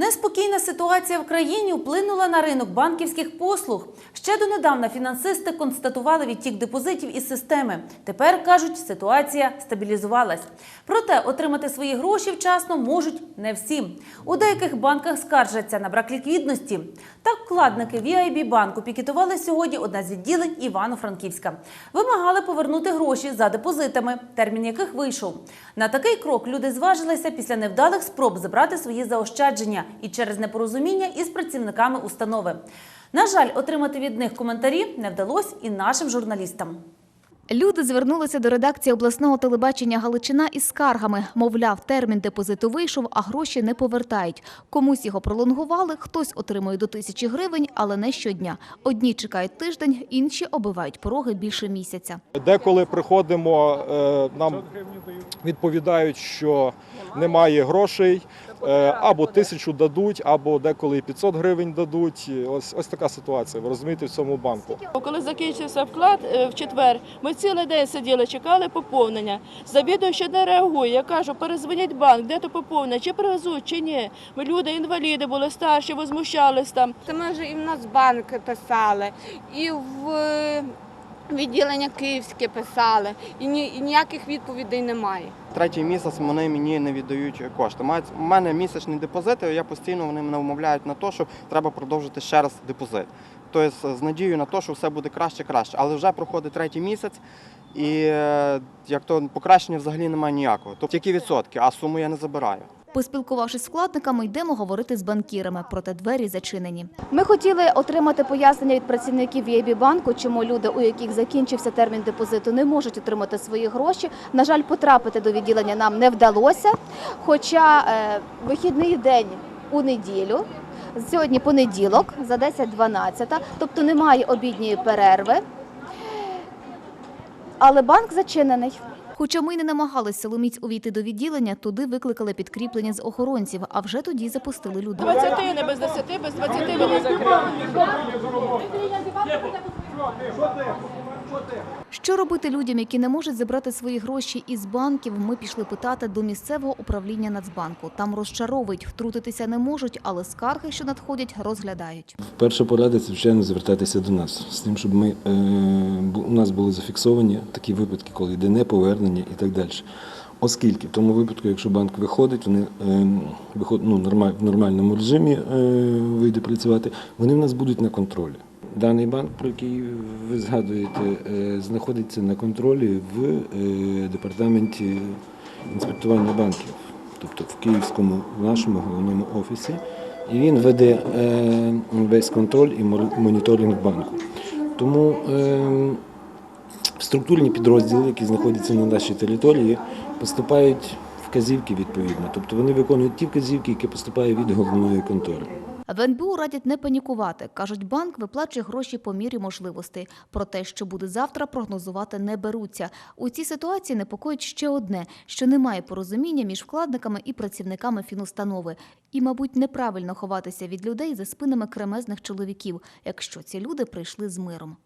Неспокійна ситуація в країні вплинула на ринок банківських послуг. Ще донедавна фінансисти констатували відтік депозитів із системи. Тепер кажуть, ситуація стабілізувалась. Проте отримати свої гроші вчасно можуть не всі. У деяких банках скаржаться на брак ліквідності. Так, вкладники VIB банку пікетували сьогодні одне з відділень Івано-Франківська. Вимагали повернути гроші за депозитами, термін яких вийшов. На такий крок люди зважилися після невдалих спроб забрати свої заощадження і через непорозуміння із працівниками установи. На жаль, отримати від них коментарі не вдалося і нашим журналістам. Люди звернулися до редакції обласного телебачення Галичина із скаргами. Мовляв, термін депозиту вийшов, а гроші не повертають. Комусь його пролонгували, хтось отримує до тисячі гривень, але не щодня. Одні чекають тиждень, інші оббивають пороги більше місяця. Деколи приходимо, е, нам відповідають, що немає грошей, або тисячу дадуть, або деколи і 500 гривень дадуть. Ось ось така ситуація. Ви розумієте, в цьому банку. Коли закінчився вклад е, в четвер, ми цілий день сиділи, чекали поповнення. Завідуючий не реагує. Я кажу, перезвоніть банк, де то поповнення, чи привезуть, чи ні. Ми люди, інваліди були старші, возмущались там. Це ми вже і в Нацбанк писали, і в е, відділення Київське писали, і, ні, і ніяких відповідей немає. Третій місяць вони мені не віддають кошти. У мене місячний депозит, і я постійно вони мене вмовляють на те, що треба продовжити ще раз депозит. Тобто з надією на те, що все буде краще, краще. Але вже проходить третій місяць, і е, як то покращення взагалі немає ніякого. Тобто тільки відсотки, а суму я не забираю. Поспілкувавшись з вкладниками, йдемо говорити з банкірами, проте двері зачинені. Ми хотіли отримати пояснення від працівників VIB банку, чому люди, у яких закінчився термін депозиту, не можуть отримати свої гроші. На жаль, потрапити до відділення нам не вдалося. Хоча е, вихідний день у неділю. Сьогодні понеділок за 10-12, тобто немає обідньої перерви. Але банк зачинений. Хоча ми й не намагалися силоміць увійти до відділення, туди викликали підкріплення з охоронців, а вже тоді запустили людей. 20, не без 10, без 20 вони закрили. Що робити людям, які не можуть забрати свої гроші із банків? Ми пішли питати до місцевого управління Нацбанку. Там розчаровують, втрутитися не можуть, але скарги, що надходять, розглядають. Перша порада звичайно звертатися до нас з тим, щоб ми е, у нас були зафіксовані такі випадки, коли йде неповернення і так далі. Оскільки в тому випадку, якщо банк виходить, вони е, виход, ну, в нормальному режимі е, вийде працювати, вони в нас будуть на контролі. Даний банк, про який ви згадуєте, е, знаходиться на контролі в е, департаменті інспектування банків, тобто в Київському в нашому головному офісі. І він веде е, весь контроль і моніторинг банку. Тому структурні підрозділи, які знаходяться на нашій території, поступають вказівки відповідно. Тобто вони виконують ті вказівки, які поступають від головної контори. В НБУ радять не панікувати. Кажуть, банк виплачує гроші по мірі можливостей. Про те, що буде завтра, прогнозувати не беруться. У цій ситуації непокоїть ще одне, що немає порозуміння між вкладниками і працівниками фінустанови. І, мабуть, неправильно ховатися від людей за спинами кремезних чоловіків, якщо ці люди прийшли з миром.